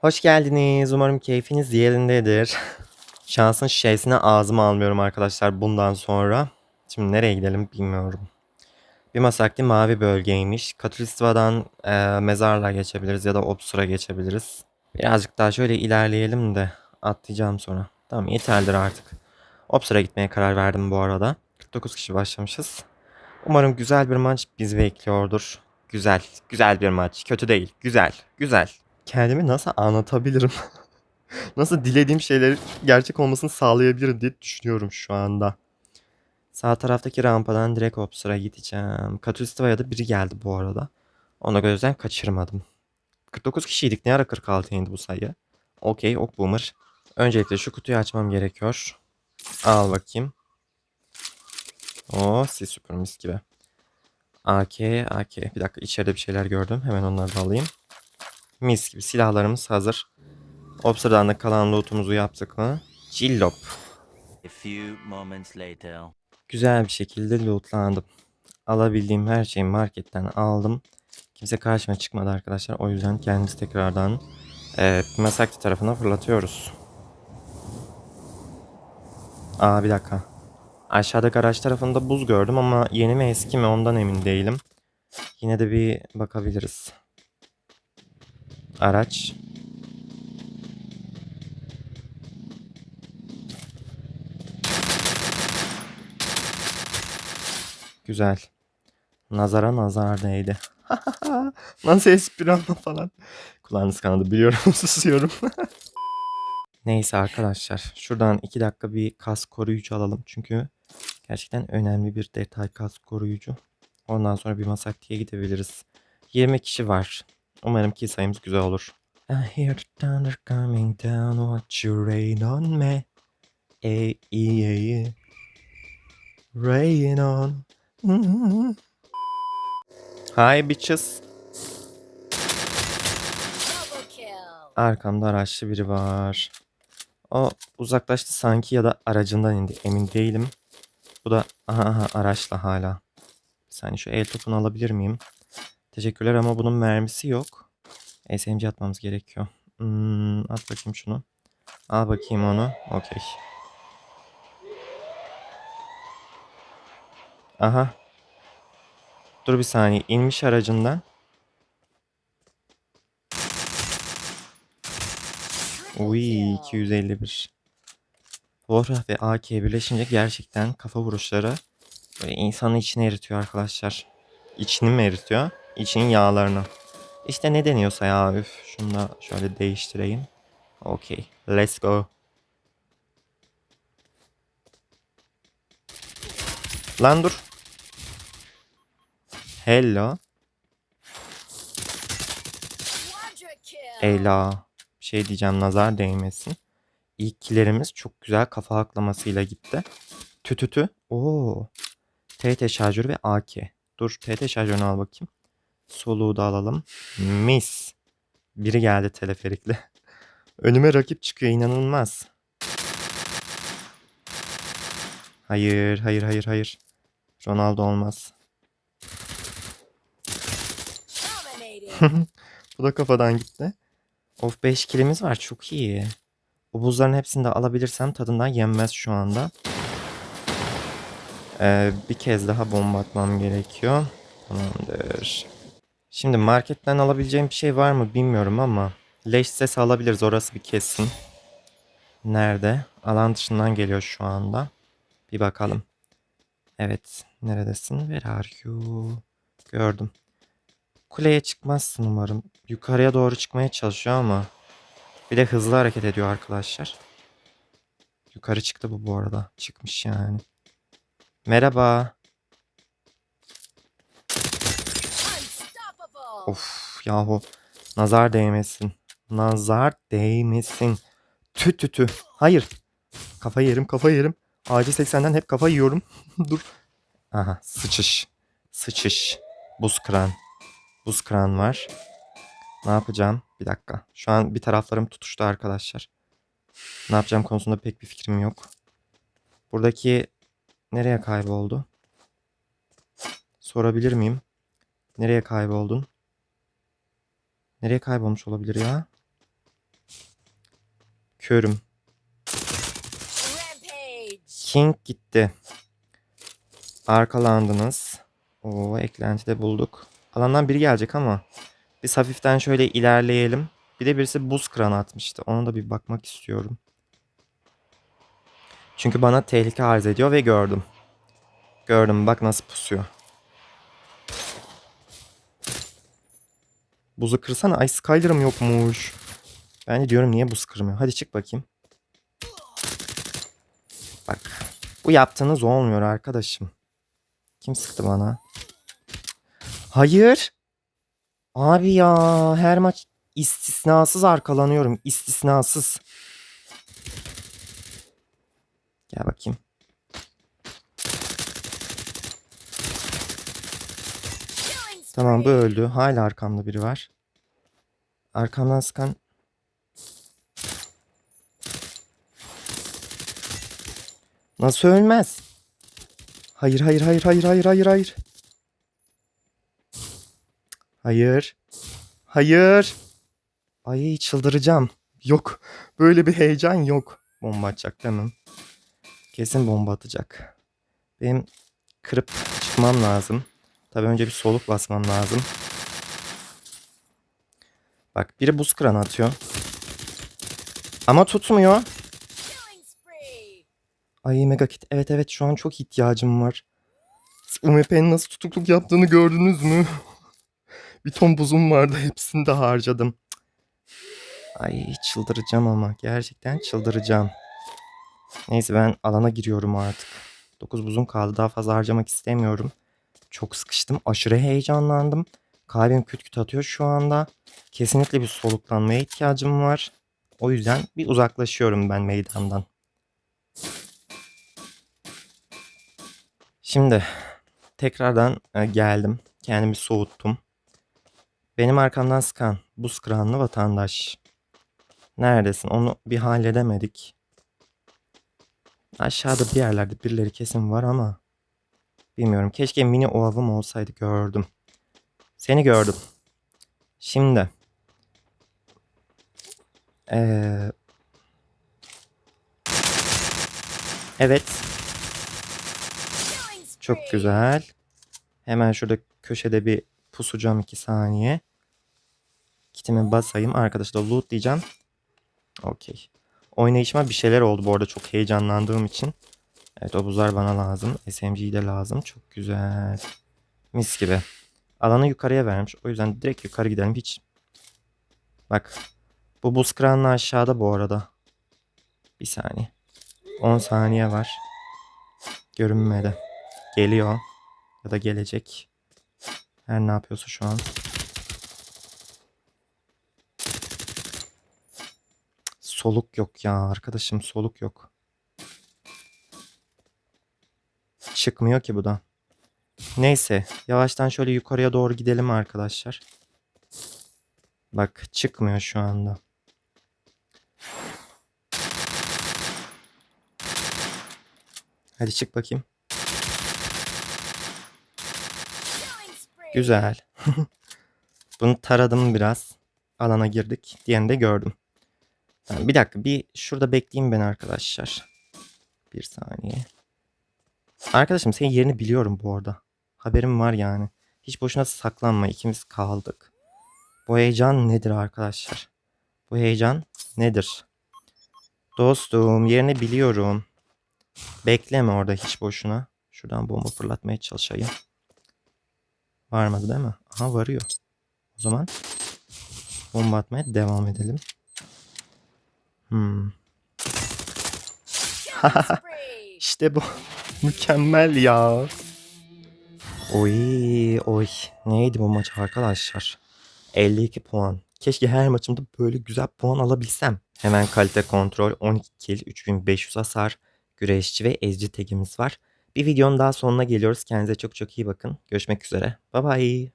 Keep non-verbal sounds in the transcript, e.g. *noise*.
Hoş geldiniz. Umarım keyfiniz yerindedir. *laughs* Şansın şişesine ağzıma almıyorum arkadaşlar bundan sonra. Şimdi nereye gidelim bilmiyorum. Bir masakli mavi bölgeymiş. Katulistva'dan e, mezarla geçebiliriz ya da Obsur'a geçebiliriz. Birazcık daha şöyle ilerleyelim de atlayacağım sonra. Tamam yeterlidir artık. Obsur'a gitmeye karar verdim bu arada. 49 kişi başlamışız. Umarım güzel bir maç bizi bekliyordur. Güzel, güzel bir maç. Kötü değil, güzel, güzel. Kendimi nasıl anlatabilirim? *laughs* nasıl dilediğim şeyleri gerçek olmasını sağlayabilirim diye düşünüyorum şu anda. Sağ taraftaki rampadan direkt Ops'ura gideceğim. Katulistiva'ya da biri geldi bu arada. Onu gözden kaçırmadım. 49 kişiydik. Ne ara 46 indi bu sayı? Okey, ok boomer. Öncelikle şu kutuyu açmam gerekiyor. Al bakayım. Oo, sis süper mis gibi. AK, AK. Bir dakika içeride bir şeyler gördüm. Hemen onları da alayım. Mis gibi silahlarımız hazır. Obsidian'da da kalan lootumuzu yaptık mı? Cillop. A few moments later. Güzel bir şekilde lootlandım. Alabildiğim her şeyi marketten aldım. Kimse karşıma çıkmadı arkadaşlar. O yüzden kendimizi tekrardan e, Masakti tarafına fırlatıyoruz. Aa bir dakika. Aşağıda garaj tarafında buz gördüm ama yeni mi eski mi ondan emin değilim. Yine de bir bakabiliriz. Araç. Güzel. Nazara nazar değdi. *laughs* Nasıl espri ama falan. Kulağınız kanadı biliyorum *laughs* susuyorum. *laughs* Neyse arkadaşlar. Şuradan 2 dakika bir kas koruyucu alalım. Çünkü gerçekten önemli bir detay kas koruyucu. Ondan sonra bir masaktiye gidebiliriz. 20 kişi var. Umarım ki sayımız güzel olur. I hear the thunder coming down. Watch you rain on me. Ey, iyi, iyi. Rain on. *laughs* Hi bitches. Arkamda araçlı biri var. O uzaklaştı sanki ya da aracından indi. Emin değilim. Bu da aha, aha araçla hala. Bir saniye şu el topunu alabilir miyim? Teşekkürler ama bunun mermisi yok. SMG atmamız gerekiyor. Hmm, at bakayım şunu. Al bakayım onu. Okey. Aha. Dur bir saniye. İnmiş aracından. Uy 251. Vorah ve AK birleşince gerçekten kafa vuruşları böyle insanın içine eritiyor arkadaşlar. İçini mi eritiyor? İçinin yağlarını. İşte ne deniyorsa ya üf. Şunu da şöyle değiştireyim. Okey. Let's go. Lan dur. Hello. Ela. Bir şey diyeceğim nazar değmesin. İlk killerimiz çok güzel kafa aklamasıyla gitti. Tütütü. Oo. TT şarjörü ve AK. Dur TT şarjörünü al bakayım. Soluğu da alalım. Mis. Biri geldi teleferikle. *laughs* Önüme rakip çıkıyor inanılmaz. Hayır hayır hayır hayır. Ronaldo olmaz. *laughs* Bu da kafadan gitti. Of 5 kilimiz var çok iyi. O buzların hepsini de alabilirsem tadından yenmez şu anda. Ee, bir kez daha bomba atmam gerekiyor. Tamamdır. Şimdi marketten alabileceğim bir şey var mı bilmiyorum ama leş sesi alabiliriz orası bir kesin. Nerede? Alan dışından geliyor şu anda. Bir bakalım. Evet. Neredesin? Where are you? Gördüm. Kuleye çıkmazsın umarım. Yukarıya doğru çıkmaya çalışıyor ama. Bir de hızlı hareket ediyor arkadaşlar. Yukarı çıktı bu bu arada. Çıkmış yani. Merhaba. Of yahu. Nazar değmesin. Nazar değmesin. Tü tü tü. Hayır. Kafa yerim kafa yerim. Acil 80'den hep kafa yiyorum. *laughs* Dur. Aha sıçış. Sıçış. Buz kıran. Buz kıran var. Ne yapacağım? Bir dakika. Şu an bir taraflarım tutuştu arkadaşlar. Ne yapacağım konusunda pek bir fikrim yok. Buradaki nereye kayboldu? sorabilir miyim? Nereye kayboldun? Nereye kaybolmuş olabilir ya? Körüm. King gitti. Arkalandınız. Oo eklentide bulduk. Alandan biri gelecek ama biz hafiften şöyle ilerleyelim. Bir de birisi buz kıran atmıştı. Ona da bir bakmak istiyorum. Çünkü bana tehlike arz ediyor ve gördüm. Gördüm bak nasıl pusuyor. Buzu kırsana. Ay Skyler'ım yokmuş. Ben de diyorum niye buz kırmıyor. Hadi çık bakayım. Bak. Bu yaptığınız olmuyor arkadaşım. Kim sıktı bana? Hayır. Abi ya her maç istisnasız arkalanıyorum. İstisnasız. Gel bakayım. Tamam bu öldü. Hala arkamda biri var. Arkamdan sıkan... Nasıl ölmez? Hayır hayır hayır hayır hayır hayır hayır. Hayır. Hayır. Ay çıldıracağım. Yok. Böyle bir heyecan yok. Bomba atacak değil? Kesin bomba atacak. Benim kırıp çıkmam lazım. Tabii önce bir soluk basmam lazım. Bak biri buz kıran atıyor. Ama tutmuyor. Ay mega kit. Evet evet şu an çok ihtiyacım var. UMP'nin nasıl tutukluk yaptığını gördünüz mü? Bir ton buzum vardı. Hepsini de harcadım. Ay çıldıracağım ama. Gerçekten çıldıracağım. Neyse ben alana giriyorum artık. 9 buzum kaldı. Daha fazla harcamak istemiyorum. Çok sıkıştım. Aşırı heyecanlandım. Kalbim küt küt atıyor şu anda. Kesinlikle bir soluklanmaya ihtiyacım var. O yüzden bir uzaklaşıyorum ben meydandan. Şimdi tekrardan e, geldim. Kendimi soğuttum. Benim arkamdan sıkan buz kıranlı vatandaş. Neredesin? Onu bir halledemedik. Aşağıda bir yerlerde birileri kesin var ama bilmiyorum. Keşke mini oavım olsaydı gördüm. Seni gördüm. Şimdi ee, evet. Çok güzel. Hemen şurada köşede bir pusacağım 2 saniye. Kitimi basayım. Arkadaşlar da loot diyeceğim. Okey. Oynayışıma bir şeyler oldu bu arada çok heyecanlandığım için. Evet o buzlar bana lazım. SMG de lazım. Çok güzel. Mis gibi. Alanı yukarıya vermiş. O yüzden direkt yukarı gidelim. Hiç. Bak. Bu buz kıranlı aşağıda bu arada. Bir saniye. 10 saniye var. Görünmedi. Geliyor. Ya da gelecek. Her ne yapıyorsa şu an. Soluk yok ya arkadaşım soluk yok. Çıkmıyor ki bu da. Neyse yavaştan şöyle yukarıya doğru gidelim arkadaşlar. Bak çıkmıyor şu anda. Hadi çık bakayım. Güzel. *laughs* Bunu taradım biraz. Alana girdik. Diğerini de gördüm. Tamam, bir dakika. Bir şurada bekleyeyim ben arkadaşlar. Bir saniye. Arkadaşım senin yerini biliyorum bu arada. Haberim var yani. Hiç boşuna saklanma. İkimiz kaldık. Bu heyecan nedir arkadaşlar? Bu heyecan nedir? Dostum yerini biliyorum. Bekleme orada hiç boşuna. Şuradan bomba fırlatmaya çalışayım. Varmadı değil mi? Aha varıyor. O zaman bomba atmaya devam edelim. Hmm. *laughs* İşte bu. *laughs* Mükemmel ya. Oy oy. Neydi bu maç arkadaşlar? 52 puan. Keşke her maçımda böyle güzel puan alabilsem. Hemen kalite kontrol 12 kill 3500 hasar. Güreşçi ve ezci tagimiz var. Bir videonun daha sonuna geliyoruz. Kendinize çok çok iyi bakın. Görüşmek üzere. Bye bye.